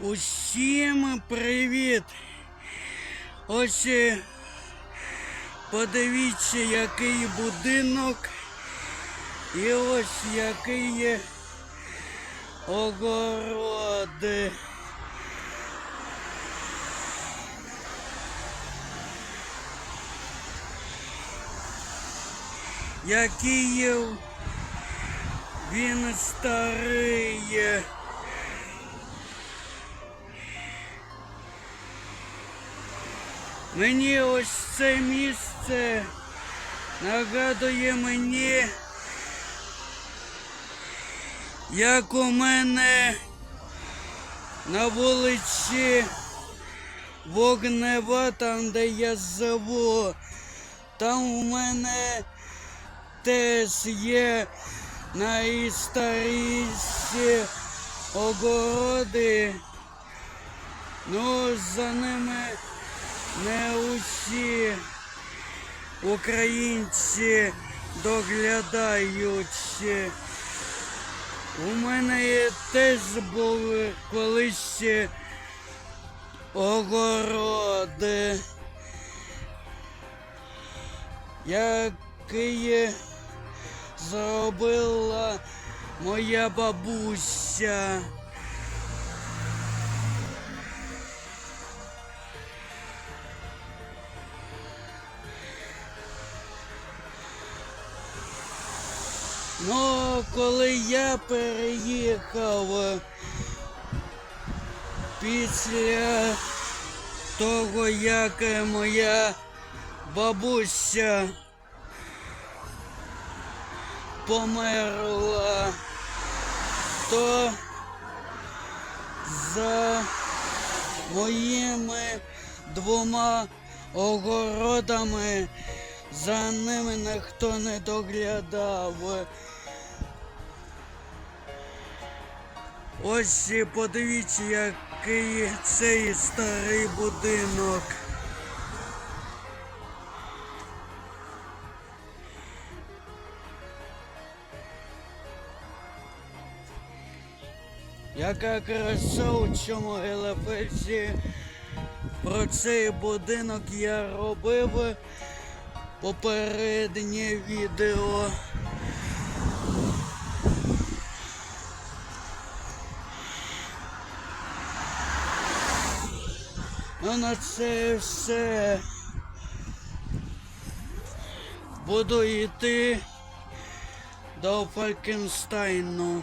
Усім привіт! Ось е, подивіться, який будинок і ось який є огород. Який він старий. Мені ось це місце нагадує мені, як у мене на вулиці Вогнева, там де я живу, там у мене теж є найстаріші огороди. Ну, за ними не усі українці доглядають. У мене теж були колись огороди, які зробила моя бабуся. Ну, коли я переїхав е, після того, як е, моя бабуся померла, то за моїми двома огородами за ними ніхто не доглядав. Ось подивіться, який цей старий будинок. Яка краса у цьому елефельсі. Про цей будинок я робив попереднє відео. Ну на це все. Буду йти до Фалькенстайну.